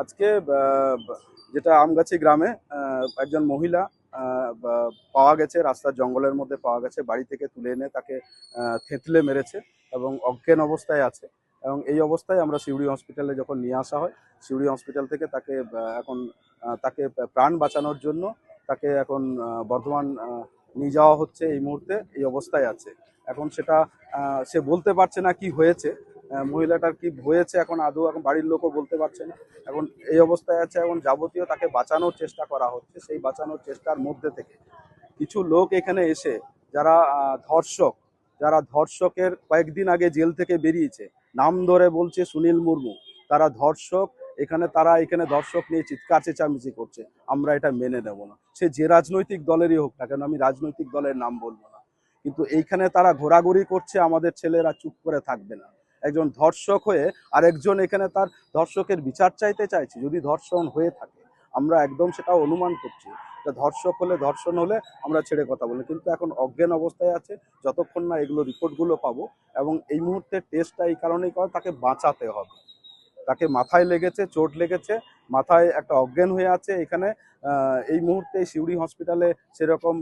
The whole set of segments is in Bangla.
আজকে যেটা আমগাছি গ্রামে একজন মহিলা পাওয়া গেছে, রাস্তার জঙ্গলের মধ্যে পাওয়া গেছে, বাড়ি থেকে তুলে এনে তাকে থেঁতলে মেরেছে এবং অজ্ঞান অবস্থায় আছে এবং এই অবস্থায় আমরা সিউড়ি হসপিটালে যখন নিয়ে আসা হয়, সিউড়ি হসপিটাল থেকে তাকে এখন তাকে প্রাণ বাঁচানোর জন্য তাকে এখন বর্ধমান নিয়ে যাওয়া হচ্ছে এই মুহূর্তে, এই অবস্থায় আছে। এখন সেটা সে বলতে পারছে না কি হয়েছে মহিলাটার কি হয়েছে এখন? আদৌ এখন বাড়ির লোকও বলতে পারছে না। এখন এই অবস্থায় আছে, এখন যাবতীয় তাকে বাঁচানোর চেষ্টা করা হচ্ছে, সেই বাঁচানোর চেষ্টার মধ্যে থেকে। কিছু লোক এখানে এসে, যারা ধর্ষক, যারা ধর্ষকের কয়েকদিন আগে জেল থেকে বেরিয়েছে, নাম ধরে বলছে সুনীল মুর্মু। তারা ধর্ষক, এখানে তারা, এখানে দর্শক নিয়ে চিৎকার চেঁচামেচি করছে। আমরা এটা মেনে নেব না। সে যে রাজনৈতিক দলেরই হোক না কেন, আমি রাজনৈতিক দলের নাম বলব না। কিন্তু এইখানে তারা ঘোরাঘুরি করছে, আমাদের ছেলেরা চুপ করে থাকবে না। একজন ধর্ষক হয়ে আরেকজন এখানে তার ধর্ষকের বিচার চাইতে চাইছে, যদি ধর্ষণ হয়ে থাকে, আমরা একদম সেটা অনুমান করছি। ধর্ষক হলে ধর্ষণ হলে আমরা ছেড়ে কথা বলি কিন্তু এখন অজ্ঞান অবস্থায় আছে, যতক্ষণ না এগুলো রিপোর্টগুলো পাবো এবং এই মুহূর্তে টেস্টটা এই কারণেই করে, তাকে বাঁচাতে হবে। তাকে মাথায় লেগেছে, চোট লেগেছে মাথায় একটা অজ্ঞান হয়ে আছে। এখানে এই মুহূর্তে সিউড়ি হসপিটালে সেরকম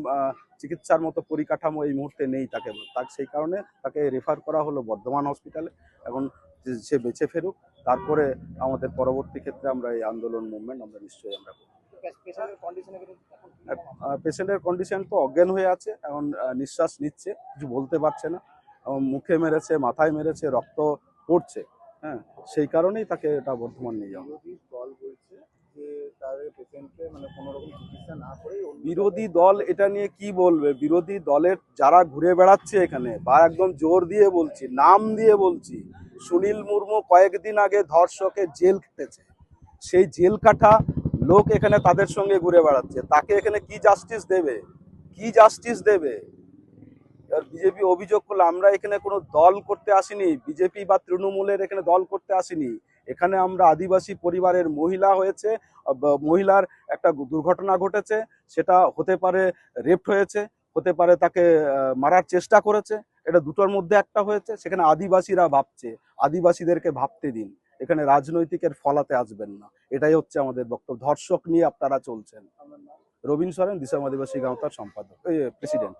চিকিৎসার মতো পরিকাঠামো এই মুহূর্তে নেই তাকে। তার সেই কারণে তাকে রেফার করা হলো বর্ধমান হসপিটালে এখন সে বেঁচে ফেরুক। তারপরে আমাদের পরবর্তী ক্ষেত্রে আমরা এই আন্দোলন মুভমেন্ট আমরা নিশ্চয়ই আমরা পেশেন্টের কন্ডিশন তো অজ্ঞান হয়ে আছে। এখন নিঃশ্বাস নিচ্ছে। কিছু বলতে পারছে না। মুখে মেরেছে মাথায় মেরেছে রক্ত পড়ছে। হ্যাঁ সেই কারণেই তাকে এটা বর্ধমান নিয়ে যাওয়া বিরোধী দল মানে বিরোধী দল এটা নিয়ে কি বলবে? বিরোধী দলের যারা ঘুরে বেড়াচ্ছে এখানে বা একদম জোর দিয়ে বলছি নাম দিয়ে বলছি সুনীল মুর্মু কয়েকদিন আগে ধর্ষকে জেল কেটেছে সেই জেল কাটা লোক এখানে তাদের সঙ্গে ঘুরে বেড়াচ্ছে। তাকে এখানে কি জাস্টিস দেবে? কি জাস্টিস দেবে? বিজেপি অভিযোগ করল, আমরা এখানে কোনো দল করতে আসিনি, বিজেপি বা তৃণমূলের এখানে দল করতে আসিনি। এখানে আমরা আদিবাসী পরিবারের মহিলা হয়েছে মহিলার একটা দুর্ঘটনা ঘটেছে, সেটা হতে পারে রেপ্ট হয়েছে, হতে পারে তাকে মারার চেষ্টা করেছে। এটা দুটোর মধ্যে একটা হয়েছে, সেখানে আদিবাসীরা ভাবছে, আদিবাসীদেরকে ভাবতে দিন। এখানে রাজনৈতিকের ফলাতে আসবেন না। এটাই হচ্ছে আমাদের বক্তব্য। ধর্ষক নিয়ে আপনারা চলছেন। রবীন সরেন, দিশাম আদিবাসী গাঁওতার সম্পাদক প্রেসিডেন্ট।